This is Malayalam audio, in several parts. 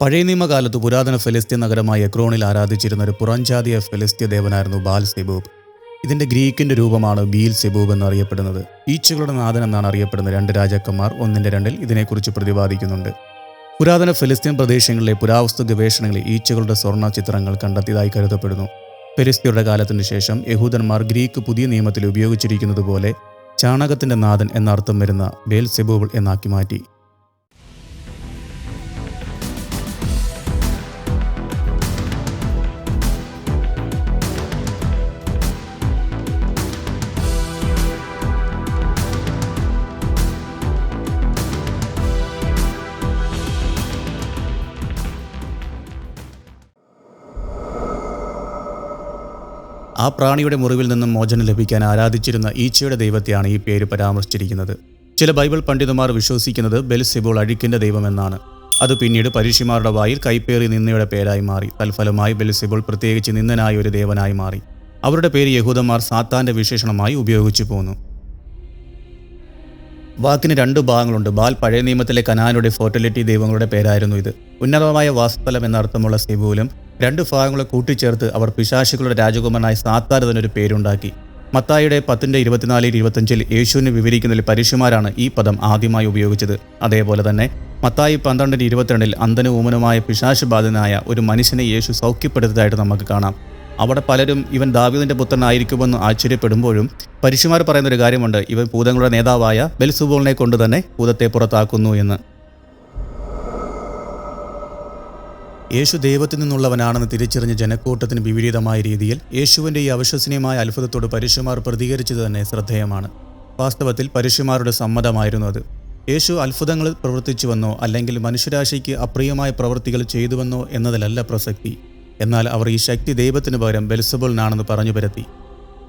പഴയ നിയമകാലത്ത് പുരാതന ഫെലിസ്തീൻ നഗരമായ എക്രോണിൽ ആരാധിച്ചിരുന്ന ഒരു പുറംജാതിയ ഫെലിസ്തീയ ദേവനായിരുന്നു ബാൽ സെബൂബ്. ഇതിന്റെ ഗ്രീക്കിന്റെ രൂപമാണ് ബീൽ സെബൂബ് എന്നറിയപ്പെടുന്നത്. ഈച്ചകളുടെ നാഥൻ എന്നാണ് അറിയപ്പെടുന്ന രണ്ട് രാജാക്കന്മാർ ഒന്നിന്റെ രണ്ടിൽ ഇതിനെക്കുറിച്ച് പ്രതിപാദിക്കുന്നുണ്ട്. പുരാതന ഫെലിസ്തീൻ പ്രദേശങ്ങളിലെ പുരാവസ്തു ഗവേഷണങ്ങളിൽ ഈച്ചകളുടെ സ്വർണ ചിത്രങ്ങൾ കണ്ടെത്തിയതായി കരുതപ്പെടുന്നു. ഫെലിസ്തീയുടെ കാലത്തിനു ശേഷം യഹൂദന്മാർ ഗ്രീക്ക് പുതിയ നിയമത്തിൽ ഉപയോഗിച്ചിരിക്കുന്നത് പോലെ ചാണകത്തിന്റെ നാഥൻ എന്നർത്ഥം വരുന്ന ബേൽ സെബൂബിൾ എന്നാക്കി മാറ്റി. ആ പ്രാണിയുടെ മുറിവിൽ നിന്നും മോചനം ലഭിക്കാൻ ആരാധിച്ചിരുന്ന ഈച്ചയുടെ ദൈവത്തെയാണ് ഈ പേര് പരാമർശിച്ചിരിക്കുന്നത്. ചില ബൈബിൾ പണ്ഡിതന്മാർ വിശ്വസിക്കുന്നത് ബെൽസിബോൾ അഴുക്കിന്റെ ദൈവമെന്നാണ്. അത് പിന്നീട് പരീക്ഷമാരുടെ വായിൽ കൈപ്പേറി നിന്നയുടെ പേരായി മാറി. തൽഫലമായി ബെൽസിബോൾ പ്രത്യേകിച്ച് നിന്ദനായ ഒരു ദേവനായി മാറി. അവരുടെ പേര് യഹൂദന്മാർ സാത്താന്റെ വിശേഷണമായി ഉപയോഗിച്ചു പോന്നു. വാക്കിന് രണ്ട് ഭാഗങ്ങളുണ്ട്. ബാൽ പഴയ നിയമത്തിലെ കനാനുടെ ഫോർട്ടിലിറ്റി ദൈവങ്ങളുടെ പേരായിരുന്നു ഇത്. ഉന്നതമായ വാസസ്ഥലം എന്നർത്ഥമുള്ള സെബൂലും രണ്ട് ഭാഗങ്ങളെ കൂട്ടിച്ചേർത്ത് അവർ പിശാശുക്കളുടെ രാജകുമാരനായ സാത്താർ എന്നൊരു പേരുണ്ടാക്കി. മത്തായിയുടെ പത്തിന്റെ ഇരുപത്തിനാലിൽ ഇരുപത്തഞ്ചിൽ യേശുവിനെ വിവരിക്കുന്നതിൽ പരീക്ഷമാരാണ് ഈ പദം ആദ്യമായി ഉപയോഗിച്ചത്. അതേപോലെ തന്നെ മത്തായി പന്ത്രണ്ടിന് ഇരുപത്തിരണ്ടിൽ അന്തനും പിശാശുബാധിതനായ ഒരു മനുഷ്യനെ യേശു സൗഖ്യപ്പെടുത്തതായിട്ട് നമുക്ക് കാണാം. അവിടെ പലരും ഇവൻ ദാവീദിന്റെ പുത്രനായിരിക്കുമെന്ന് ആശ്ചര്യപ്പെടുമ്പോഴും പരിശുമാർ പറയുന്ന ഒരു കാര്യമുണ്ട്. ഇവൻ ഭൂതങ്ങളുടെ നേതാവായ ബെൽസുബോളിനെ കൊണ്ട് തന്നെ ഭൂതത്തെ പുറത്താക്കുന്നു എന്ന്. യേശു ദൈവത്തിൽ നിന്നുള്ളവനാണെന്ന് തിരിച്ചറിഞ്ഞ ജനക്കൂട്ടത്തിന് വിപരീതമായ രീതിയിൽ യേശുവിന്റെ ഈ അവിശ്വസനീയമായ അത്ഭുതത്തോട് പരിശുമാർ പ്രതികരിച്ചത് തന്നെ ശ്രദ്ധേയമാണ്. വാസ്തവത്തിൽ പരിശുമാരുടെ സമ്മതമായിരുന്നു അത്. യേശു അത്ഭുതങ്ങൾ പ്രവർത്തിച്ചുവെന്നോ അല്ലെങ്കിൽ മനുഷ്യരാശിക്ക് അപ്രിയമായ പ്രവൃത്തികൾ ചെയ്തുവെന്നോ എന്നതിലല്ല പ്രസക്തി. എന്നാൽ അവർ ഈ ശക്തി ദൈവത്തിന് പകരം ബെൽസബുളിനാണെന്ന് പറഞ്ഞു പരത്തി.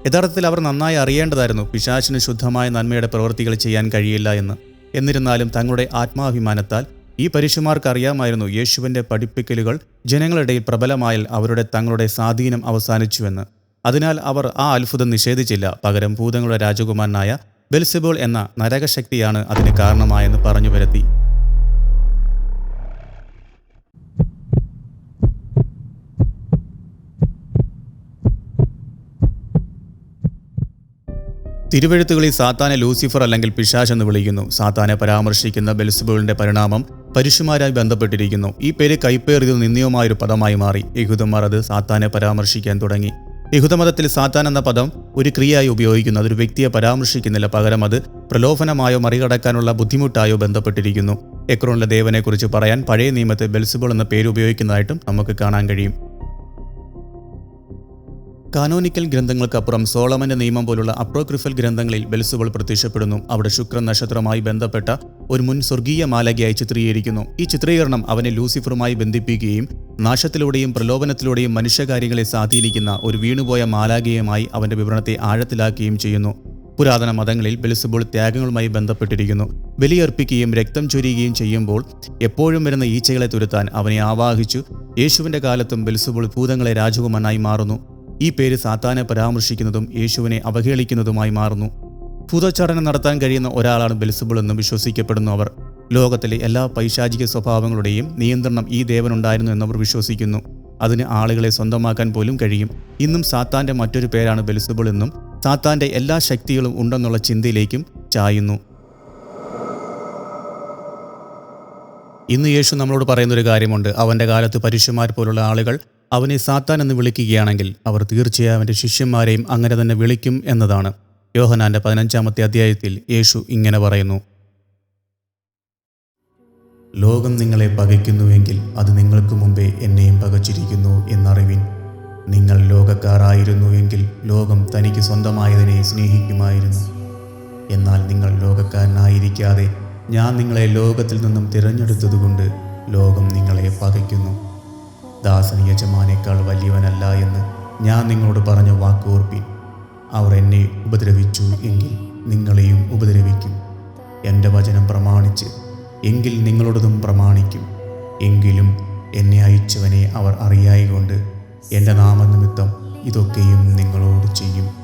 യഥാർത്ഥത്തിൽ അവർ നന്നായി അറിയേണ്ടതായിരുന്നു പിശാചിന് ശുദ്ധമായ നന്മയുടെ പ്രവൃത്തികൾ ചെയ്യാൻ കഴിയില്ല എന്ന്. എന്നിരുന്നാലും തങ്ങളുടെ ആത്മാഭിമാനത്താൽ ഈ പരീക്ഷമാർക്ക് അറിയാമായിരുന്നു യേശുവിന്റെ പഠിപ്പിക്കലുകൾ ജനങ്ങളിടയിൽ പ്രബലമായാൽ അവരുടെ തങ്ങളുടെ സ്വാധീനം അവസാനിച്ചുവെന്ന്. അതിനാൽ അവർ ആ അത്ഭുതം നിഷേധിച്ചില്ല. പകരം ഭൂതങ്ങളുടെ രാജകുമാരനായ ബെൽസിബോൾ എന്ന നരകശക്തിയാണ് അതിന് കാരണമായെന്ന് പറഞ്ഞു വരുത്തി തിരുവഴുത്തുകളിൽ സാത്താനെ ലൂസിഫർ അല്ലെങ്കിൽ പിശാച് എന്ന് വിളിക്കുന്നു. സാത്താനെ പരാമർശിക്കുന്ന ബെൽസുബുളിന്റെ പരിണാമം പരുഷുമാരായി ബന്ധപ്പെട്ടിരിക്കുന്നു. ഈ പേര് കൈപ്പേറിയത് നിന്ദ്യമായൊരു പദമായി മാറി. യഹൂദന്മാർ അത് സാത്താനെ പരാമർശിക്കാൻ തുടങ്ങി. യഹൂദമതത്തിൽ സാത്താൻ എന്ന പദം ഒരു ക്രിയയായി ഉപയോഗിക്കുന്നു. അതൊരു വ്യക്തിയെ പരാമർശിക്കുന്നില്ല. പകരം അത് പ്രലോഭനമായോ മറികടക്കാനുള്ള ബുദ്ധിമുട്ടായോ ബന്ധപ്പെട്ടിരിക്കുന്നു. എക്രോണിലെ ദേവനെക്കുറിച്ച് പറയാൻ പഴയ നിയമത്തെ ബെൽസുബോൾ എന്ന പേര് ഉപയോഗിക്കുന്നതായിട്ടും നമുക്ക് കാണാൻ കഴിയും. കാനോനിക്കൽ ഗ്രന്ഥങ്ങൾക്കപ്പുറം സോളമന്റെ നിയമം പോലുള്ള അപ്രോക്രിഫൽ ഗ്രന്ഥങ്ങളിൽ ബെൽസുകൾ പ്രത്യക്ഷപ്പെടുന്നു. അവിടെ ശുക്ര നക്ഷത്രമായി ബന്ധപ്പെട്ട ഒരു മുൻ സ്വർഗീയ മാലകയായി ചിത്രീകരിക്കുന്നു. ഈ ചിത്രീകരണം അവനെ ലൂസിഫറുമായി ബന്ധിപ്പിക്കുകയും നാശത്തിലൂടെയും പ്രലോഭനത്തിലൂടെയും മനുഷ്യകാര്യങ്ങളെ സ്വാധീനിക്കുന്ന ഒരു വീണുപോയ മാലാകയുമായി അവന്റെ വിവരണത്തെ ആഴത്തിലാക്കുകയും ചെയ്യുന്നു. പുരാതന മതങ്ങളിൽ ബെൽസുബോൾ ത്യാഗങ്ങളുമായി ബന്ധപ്പെട്ടിരിക്കുന്നു. ബലിയർപ്പിക്കുകയും രക്തം ചൊരിയുകയും ചെയ്യുമ്പോൾ എപ്പോഴും വരുന്ന ഈച്ചകളെ തുരുത്താൻ അവനെ ആവാഹിച്ചു. യേശുവിന്റെ കാലത്തും ബെൽസുബോൾ ഭൂതങ്ങളെ രാജകുമാരനായി മാറുന്നു. ഈ പേര് സാത്താനെ പരാമർശിക്കുന്നതും യേശുവിനെ അവഹേളിക്കുന്നതുമായി മാറുന്നു. ഭൂതോച്ചാടനം നടത്താൻ കഴിയുന്ന ഒരാളാണ് ബെൽസുബിൾ എന്നും വിശ്വസിക്കപ്പെടുന്നു അവർ. ലോകത്തിലെ എല്ലാ പൈശാചിക സ്വഭാവങ്ങളുടെയും നിയന്ത്രണം ഈ ദേവനുണ്ടായിരുന്നു എന്നവർ വിശ്വസിക്കുന്നു. അതിന് ആളുകളെ സ്വന്തമാക്കാൻ പോലും കഴിയും. ഇന്നും സാത്താന്റെ മറ്റൊരു പേരാണ് ബെൽസുബിൾ എന്നും സാത്താന്റെ എല്ലാ ശക്തികളും ഉണ്ടെന്നുള്ള ചിന്തയിലേക്കും ചായുന്നു. ഇന്ന് യേശു നമ്മളോട് പറയുന്നൊരു കാര്യമുണ്ട്. അവന്റെ കാലത്ത് പരുഷ്യന്മാർ പോലുള്ള ആളുകൾ അവനെ സാത്താൻ എന്ന് വിളിക്കുകയാണെങ്കിൽ അവർ തീർച്ചയായും അവന്റെ ശിഷ്യന്മാരെയും അങ്ങനെ തന്നെ വിളിക്കും എന്നതാണ്. യോഹനാന്റെ പതിനഞ്ചാമത്തെ അധ്യായത്തിൽ യേശു ഇങ്ങനെ പറയുന്നു. ലോകം നിങ്ങളെ പകയ്ക്കുന്നുവെങ്കിൽ അത് നിങ്ങൾക്ക് മുമ്പേ എന്നെയും പകച്ചിരിക്കുന്നു എന്നറിവിൻ. നിങ്ങൾ ലോകക്കാരായിരുന്നുവെങ്കിൽ ലോകം തനിക്ക് സ്വന്തമായതിനെ സ്നേഹിക്കുമായിരുന്നു. എന്നാൽ നിങ്ങൾ ലോകക്കാരനായിരിക്കാതെ ഞാൻ നിങ്ങളെ ലോകത്തിൽ നിന്നും തിരഞ്ഞെടുത്തതുകൊണ്ട് ലോകം നിങ്ങളെ പകയ്ക്കുന്നു. ദാസൻ യജമാനേക്കാൾ വലിയവനല്ല എന്ന് ഞാൻ നിങ്ങളോട് പറഞ്ഞ വാക്കോർപ്പിൻ. അവർ എന്നെ ഉപദ്രവിച്ചു എങ്കിൽ നിങ്ങളെയും ഉപദ്രവിക്കും. എന്റെ വചനം പ്രമാണിച്ച് എങ്കിൽ നിങ്ങളോടതും പ്രമാണിക്കും. എങ്കിലും എന്നെ അയച്ചവനെ അവർ അറിയായി കൊണ്ട് എന്റെ നാമനിമിത്തം ഇതൊക്കെയും നിങ്ങളോട് ചെയ്യും.